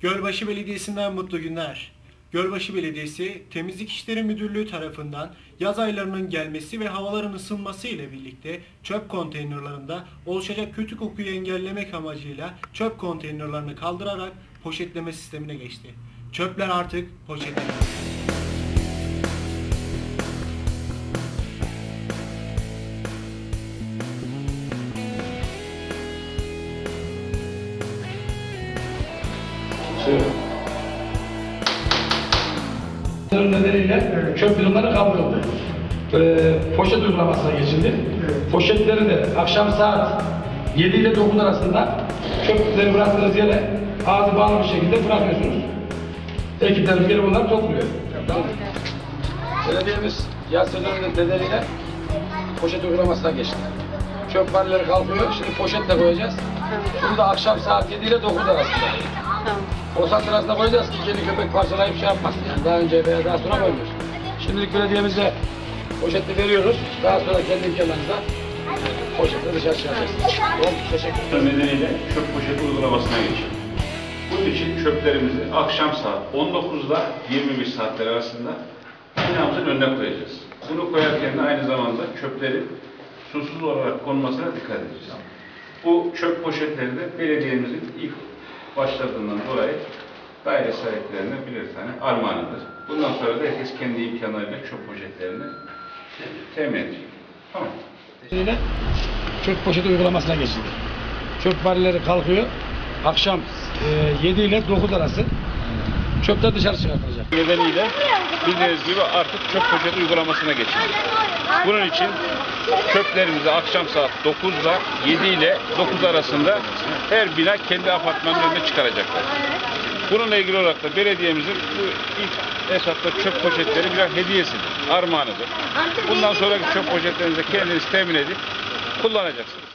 Gölbaşı Belediyesi'nden mutlu günler. Gölbaşı Belediyesi Temizlik İşleri Müdürlüğü tarafından yaz aylarının gelmesi ve havaların ısınması ile birlikte çöp konteynerlarında oluşacak kötü kokuyu engellemek amacıyla çöp konteynerlarını kaldırarak poşetleme sistemine geçti. Çöpler artık poşetlenemez. Bunun nedeniyle çöp bidonları kaldırıldı. Ee, poşet uygulamasına geçildi. Poşetleri de akşam saat 7 ile 9 arasında çöpleri bıraktığınız yere ağzı bağlı bir şekilde bırakıyorsunuz. Ekiplerimiz gelip bunları topluyor. Belediyemiz yaz sezonunun nedeniyle poşet uygulamasına geçti. Çöp valileri kalkıyor, şimdi poşetle koyacağız. Bunu da akşam saat 7 ile 9 arasında. O saat arasında koyacağız ki kedi köpek parçalayıp şey yapmasın yani daha önce veya daha sonra koymuyoruz. Şimdilik belediyemize poşetli veriyoruz. Daha sonra kendi imkanlarınızla poşetle dışarı çıkacaksınız. Tamam, teşekkür ederim. nedeniyle çöp poşeti uygulamasına geçildi. Bunun için çöplerimizi akşam saat 19'da 21 saatler arasında binamızın önüne koyacağız. Bunu koyarken de aynı zamanda çöplerin susuz olarak konmasına dikkat edeceğiz. Bu çöp poşetleri de belediyemizin ilk başladığından dolayı daire sahiplerine birer tane armağanıdır. Bundan sonra da herkes kendi imkanlarıyla çöp poşetlerini temin edecek. Tamam. Nedeniyle çöp poşeti uygulamasına geçildi. Çöp valileri kalkıyor. Akşam e, 7 ile 9 arası çöpler dışarı çıkartılacak. nedeniyle bildiğiniz gibi artık çöp poşeti uygulamasına geçildi. Bunun için çöplerimizi akşam saat 9'da 7 ile 9 arasında her bina kendi apartmanının önüne çıkaracaklar. Bununla ilgili olarak da belediyemizin bu ilk etapta çöp poşetleri birer hediyesidir, armağanıdır. Bundan sonraki çöp poşetlerinizi kendiniz temin edip kullanacaksınız.